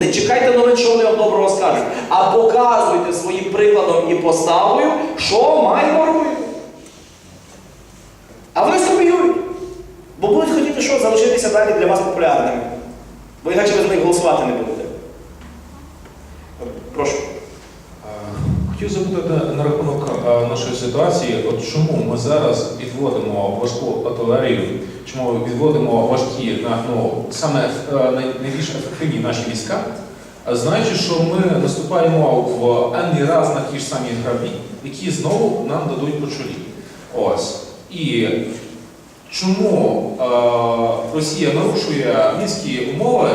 Не чекайте новин, що вони вам доброго скажуть, а показуйте своїм прикладом і поставою, що маємо робити. А вони скопіюють. Бо будуть хотіти що залишитися далі для вас популярними. Бо інакше ви за них голосувати не будете. Прошу. Хотів запитати на рахунок нашої ситуації, от чому ми зараз відводимо важку артилерію, чому відводимо важкі на ну саме е, найбільш ефективні наші війська, знаючи, що ми наступаємо в енний раз на ті ж самі граблі, які знову нам дадуть по чолі. Ось. І чому е, Росія нарушує мінські умови,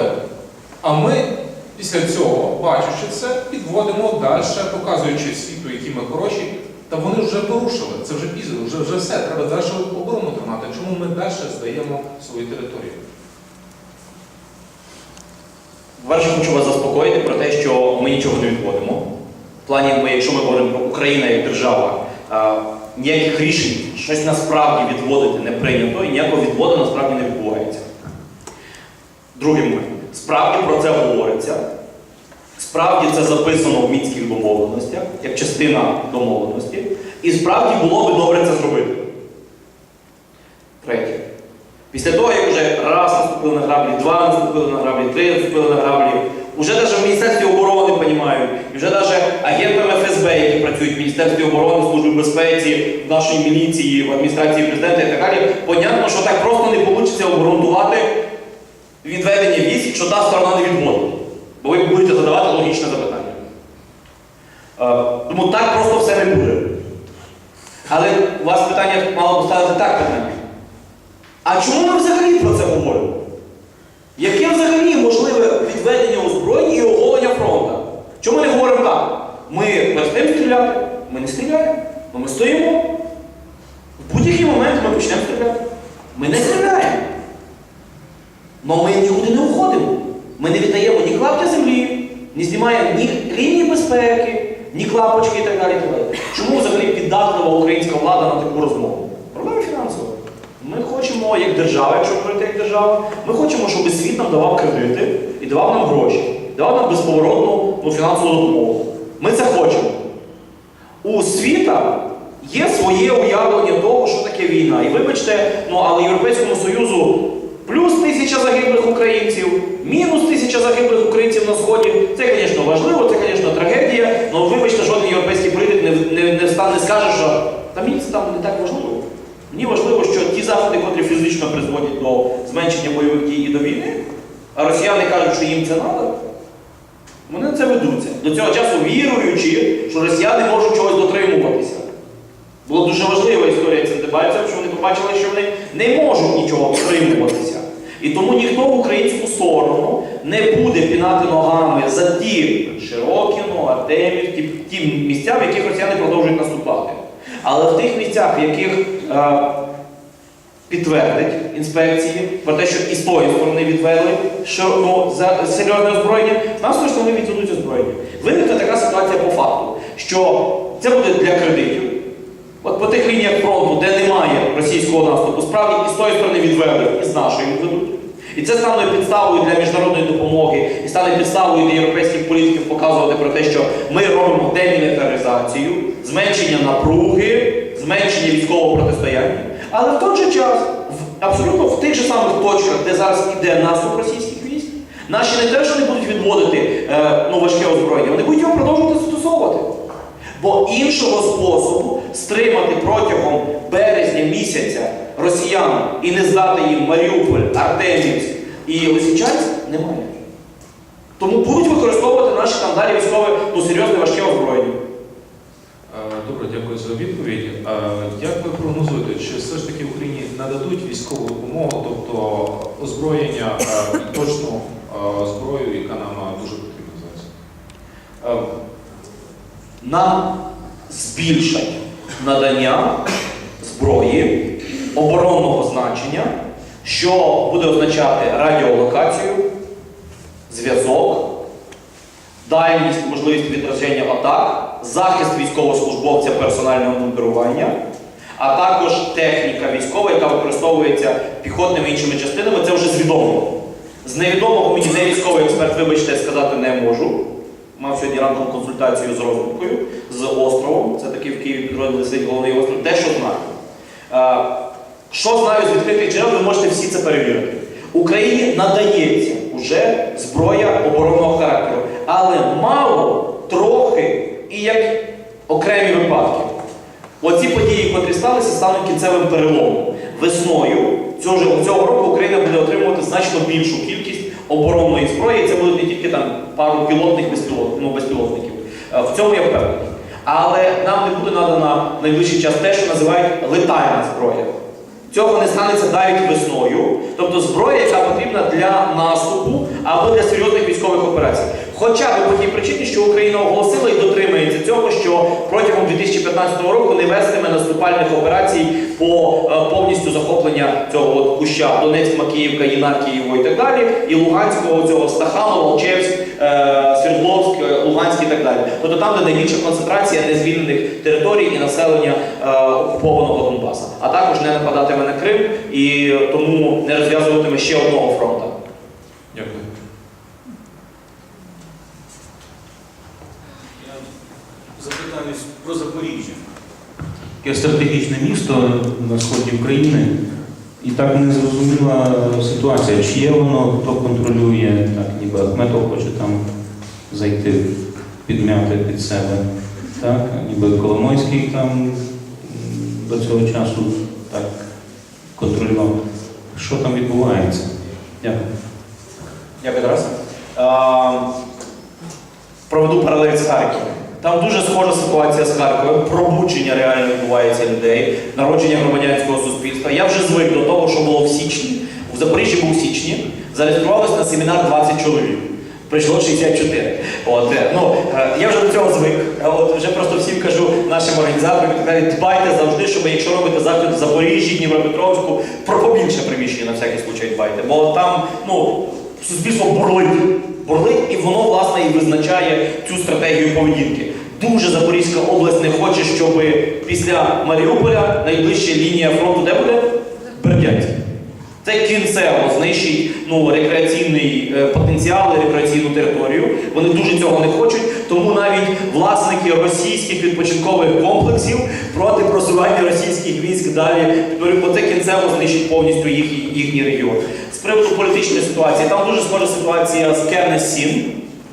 а ми після цього, бачучи це, підводимо далі, показуючи світу, які ми хороші. Та вони вже порушили, це вже пізно, вже, вже все, треба далі оборону тримати. Чому ми далі здаємо свою територію? Перше, хочу вас заспокоїти про те, що ми нічого не відводимо. В плані, ми, якщо ми говоримо про Україну як держава, ніяких рішень щось насправді відводити не прийнято і ніякого відводу насправді не відбувається. Другий момент. Справді про це говориться. Справді це записано в мінських домовленостях, як частина домовленості. І справді було би добре це зробити. Третє. Після того, як вже раз наступили на граблі, два наступили на граблі, три наступили на граблі, вже навіть в Міністерстві оборони розуміють, і вже навіть агентами ФСБ, які працюють в Міністерстві оборони, Службі безпеці, в нашій міліції, в адміністрації президента і так далі, понятно, що так просто не вийде обґрунтувати відведення військ, якщо та сторона не відводить. Бо ви будете задавати логічне запитання. Е, Тому так просто все не буде. Але у вас питання мало поставити так питання. А чому ми взагалі про це говоримо? Яке взагалі можливе відведення озброєння і оголення фронту? Чому ми не говоримо так? Ми перестаємо стріляти, ми не стріляємо, ми стоїмо. В будь-який момент ми почнемо стріляти. Ми не стріляємо. Але ми нікуди не уходимо. Ми не віддаємо ні клапки землі, не знімаємо ні лінії безпеки, ні клапочки і так далі. Чому взагалі піддатлива українська влада на таку розмову? Проблема фінансова. Ми хочемо, як держава, якщо говорити як держава, ми хочемо, щоб світ нам давав кредити і давав нам гроші, давав нам безповоротну ну, фінансову допомогу. Ми це хочемо. У світа є своє уявлення того, що таке війна. І вибачте, ну але Європейському Союзу плюс тисяча загиблих українців, мінус тисяча загиблих українців на сході. Це, звісно, важливо, це, звісно, трагедія. але вибачте, жоден європейський політик не, не, не встане, не скаже, що та мені це там не так важливо. Мені важливо, що ті заходи, котрі фізично призводять до зменшення бойових дій і до війни, а росіяни кажуть, що їм це треба, вони на це ведуться. До цього часу віруючи, що росіяни можуть чогось дотримуватися. Була дуже важлива історія цим дебатів, що вони побачили, що вони не можуть нічого дотримуватися. І тому ніхто в українську сторону не буде пінати ногами за ті Широкіно, Артемів, ті, ті місця, в яких росіяни продовжують наступати. Але в тих місцях, в яких е, підтвердить інспекції про те, що і з тої сторони відвели що, ну, за серйозне озброєння, нам точно вони відведуть озброєння. Виникне така ситуація по факту, що це буде для кредитів. От по тих лініях фронту, де немає російського наступу, справді і з тої сторони відвели, і з нашої відведуть. І це стане підставою для міжнародної допомоги, і стане підставою для європейських політиків показувати про те, що ми робимо демілітаризацію, зменшення напруги, зменшення військового протистояння. Але в той же час, в, абсолютно в тих же самих точках, де зараз іде наступ російських військ, наші не те, що не будуть відводити е, ну, важке озброєння, вони будуть його продовжувати застосовувати. Бо іншого способу стримати протягом березня місяця росіян і не здати їм Маріуполь, Артемівськ і Лисичанськ немає. Тому будуть використовувати наші там далі військове ну, серйозне важке озброєння. Е, Добре, дякую за відповідь. Е, Як ви прогнозуєте, чи все ж таки Україні нададуть військову допомогу, тобто озброєння е, точну зброю, яка нам дуже потрібна зараз? Е, Нам збільшать надання зброї оборонного значення, що буде означати радіолокацію, зв'язок, дальність, можливість відраження атак, захист військовослужбовця персонального мундирування, а також техніка військова, яка використовується піхотними іншими частинами, це вже свідомо. З невідомого мені не військовий експерт, вибачте, сказати не можу. Мав сьогодні ранком консультацію з розвідкою, з островом. Це такий в Києві підрозділ сидить головний остров. Дещо знаю. Е, Що знаю з відкритих джерел, ви можете всі це перевірити. Україні надається вже зброя оборонного характеру, але мало, трохи і як окремі випадки. Оці події, котрі сталися, стануть кінцевим переломом. Весною цього, цього року Україна буде отримувати значно більшу кількість оборонної зброї. Це будуть не тільки там пару пілотних ну, безпілотників. Е, В цьому я впевнений. Але нам не буде надана найближчий час те, що називають летальна зброя. Цього не станеться навіть весною, тобто зброя, яка потрібна для наступу або для серйозних військових операцій. Хоча б по тій причині, що Україна оголосила і дотримується цього, що протягом 2015 року не вестиме наступальних операцій по е, повністю захоплення цього от куща Донецьк, Макіївка, Єнакієво і так далі, і Луганського цього Стаханова, Волчевськ, е, Свердловськ, е, Луганськ і так далі. Тобто там, де найбільша концентрація незвільнених територій і населення окупованого Донбаса. А також не нападатиме на Крим і тому не розв'язуватиме ще одного фронту. Дякую. Запитання про Запоріжжя. Таке стратегічне місто на сході України. І так не зрозуміла ситуація, чи є воно, хто контролює, так ніби Ахметов хоче там зайти, підмяти під себе. Так, ніби Коломойський там до цього часу так контролював. Що там відбувається? Дякую. Дякую, Тарас. Проведу паралель з Харковом. Там дуже схожа ситуація з Харковом, пробудження реально відбувається людей, народження громадянського суспільства. Я вже звик до того, що було в січні. У Запоріжжі був в січні, зареєструвалось на семінар 20 чоловік. Прийшло 64. От, е, ну, е, я вже до цього звик. Е, От, вже просто всім кажу нашим організаторам, дбайте завжди, щоб якщо робите захід в Запоріжжі, Дніпропетровську, про побільше приміщення на всякий случай дбайте. Бо там, ну, суспільство бурлить. Бурлить, і воно, власне, і визначає цю стратегію поведінки. Дуже Запорізька область не хоче, щоб після Маріуполя найближча лінія фронту де буде? Бердянськ. Це кінцево знищить ну, рекреаційний е, потенціал, рекреаційну територію. Вони дуже цього не хочуть, тому навіть власники російських відпочинкових комплексів проти просування російських військ далі, бо це кінцево знищить повністю їхній, їхній регіон. З приводу політичної ситуації, там дуже схожа ситуація з Кернес Сін.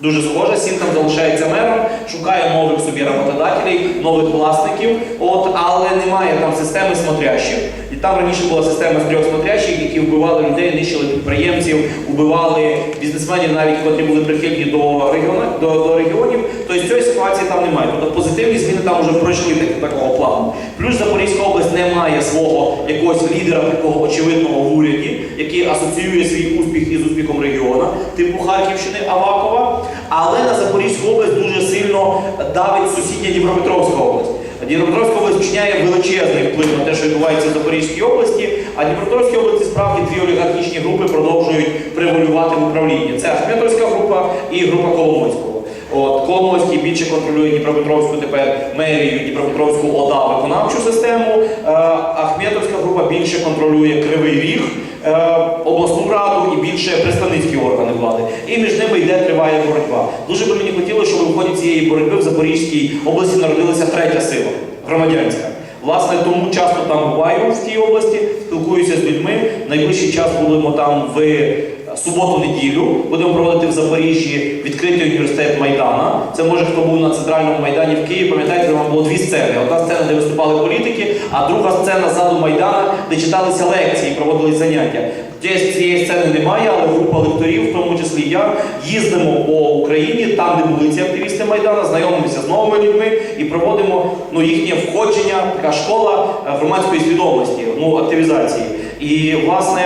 Дуже схоже, сім там залишається мером, шукає нових собі роботодателів, нових власників, от, але немає там системи смотрящих. І там раніше була система з трьох смотрящих, які вбивали людей, нищили підприємців, убивали бізнесменів, навіть котрі були прихильні до, регіону, до, до регіонів. Тобто цієї ситуації там немає. Тобто позитивні зміни там вже пройшли так, такого плану. Плюс Запорізька область не має свого якогось лідера такого очевидного в уряді, який асоціює свій успіх із успіхом регіону, типу Харківщини Авакова. Але на Запорізьку область дуже сильно давить сусідня Дніпропетровська область. Дніпропетровська область вчиняє величезний вплив на те, що відбувається в Запорізькій області, а Дніпропетровській області справді дві олігархічні групи продовжують превалювати в управлінні. Це Ахметовська група і група Коломойського. От Коломойський більше контролює Дніпропетровську тепер мерію, Дніпропетровську ОДА виконавчу систему. Е, Ахметовська група більше контролює Кривий Ріг, е, обласну раду і більше представницькі органи влади. І між ними йде триває боротьба. Дуже би мені хотілося, щоб у ході цієї боротьби в Запорізькій області народилася третя сила громадянська. Власне, тому часто там буваю в тій області, спілкуюся з людьми. Найближчий час будемо там в суботу-неділю. Будемо проводити в Запоріжжі відкритий університет Майдана. Це може хто був на центральному майдані в Києві. Пам'ятаєте, там було дві сцени. Одна сцена, де виступали політики, а друга сцена ззаду Майдана, де читалися лекції, проводились заняття. Десь цієї сцени немає, але група лекторів, в тому числі я, їздимо по Україні, там, де були ці активісти Майдана, знайомимося з новими людьми і проводимо ну, їхнє входження, така школа е, громадської свідомості, ну, активізації. І, власне,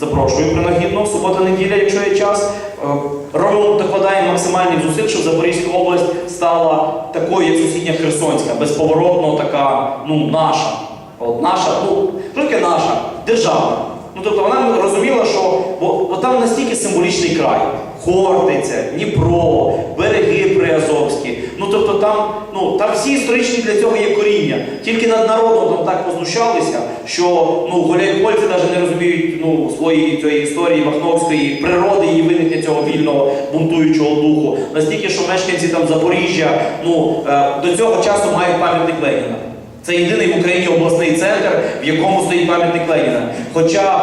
запрошую принагідно, субота-неділя, якщо є час. Е, Робимо, докладаємо максимальних зусиль, щоб Запорізька область стала такою, як сусідня Херсонська, безповоротно така, ну, наша. От наша, ну, тільки наша, Держава. Ну, тобто вона розуміла, що бо, бо там настільки символічний край. Хортиця, Дніпро, береги Приазовські. Ну тобто там, ну, там всі історичні для цього є коріння. Тільки над народом там так познущалися, що ну, гуляйпольці навіть не розуміють ну, своєї цієї історії Махновської, природи і виникнення цього вільного бунтуючого духу. Настільки, що мешканці там Запоріжжя ну, е, до цього часу мають пам'ятник Леніна. Це єдиний в Україні обласний центр, в якому стоїть пам'ятник Леніна. Хоча,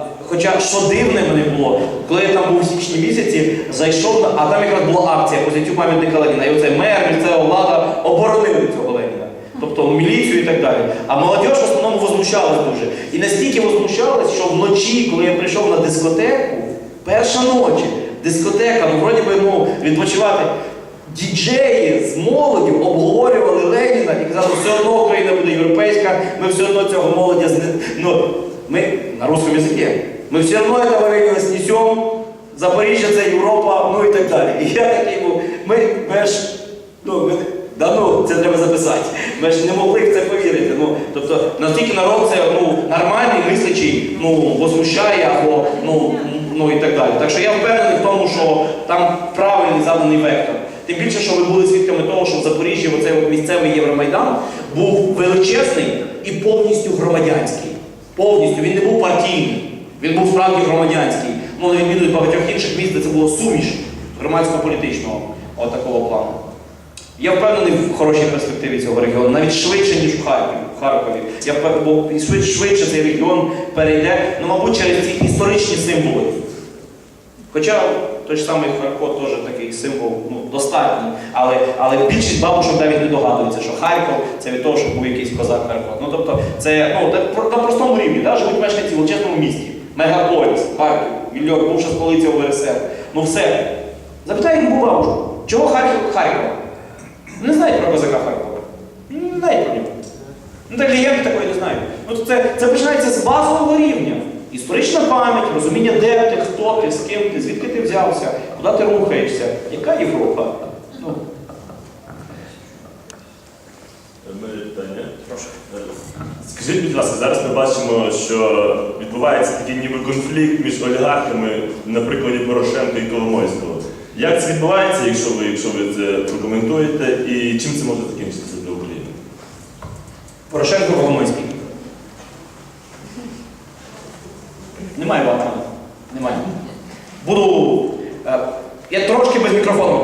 е, хоча що дивне мене було, коли я там був в січні місяці, зайшов, а там якраз була акція по зняттю пам'ятника Леніна. І оцей мер, місцева влада оборонили цього Леніна. Тобто міліцію і так далі. А молодь в основному возмущалась дуже. І настільки возмущалась, що вночі, коли я прийшов на дискотеку, перша ночі, дискотека, ну вроді би ну, відпочивати. Діджеї з молоддю обговорювали Леніна і казали, що все одно Україна буде європейська, ми все одно цього молодя ну, ми на русском язикі. Ми все одно этого Леніна снесемо, Запоріжжя це Європа, ну і так далі. І я такий був, ми, ми ж, ну, ми, да ну, це треба записати. Ми ж не могли в це повірити. Ну, тобто, настільки народ це ну, нормальний, мислячий, ну, возмущає або ну, ну і так далі. Так що я впевнений в тому, що там правильний заданий вектор. Тим більше, що ви були свідками того, що в Запоріжжі оцей місцевий Євромайдан був величезний і повністю громадянський. Повністю він не був партійний, він був справді громадянський. Ну, на відміну від багатьох інших міст, де це було суміш громадсько-політичного такого плану. Я впевнений в хорошій перспективі цього регіону, навіть швидше, ніж в Харкові. Харкові. Я впевнений, бо швидше, цей регіон перейде, ну, мабуть, через ці історичні символи. Хоча той ж самий Харков теж такий символ ну, достатній, але, але більшість бабушок навіть не догадується, що Харків це від того, що був якийсь козак Харков. Ну тобто це ну, на простому рівні, да, живуть мешканці в величезному місті. Мегаполіс, Харків, Вільйок, бувша столиця УРСР. Ну все. Запитай любу бабушку, чого Харків Харкова? Не знають про козака Харкова. Не знають про нього. Ну так клієнти такої не знають. Ну, то це, це починається з базового рівня. Історична пам'ять, розуміння, де ти, хто ти, з ким ти, звідки ти взявся, куди ти рухаєшся, яка Європа. Ну, У питання. прошу. Е, Скажіть, будь ласка, зараз ми бачимо, що відбувається такий ніби конфлікт між олігархами на прикладі Порошенка і Коломойського. Як це відбувається, якщо ви, якщо ви це прокоментуєте, і чим це може закінчитися для України? Порошенко Коломойський. Немає ватмана. Немає. Буду. е, я трошки без мікрофону.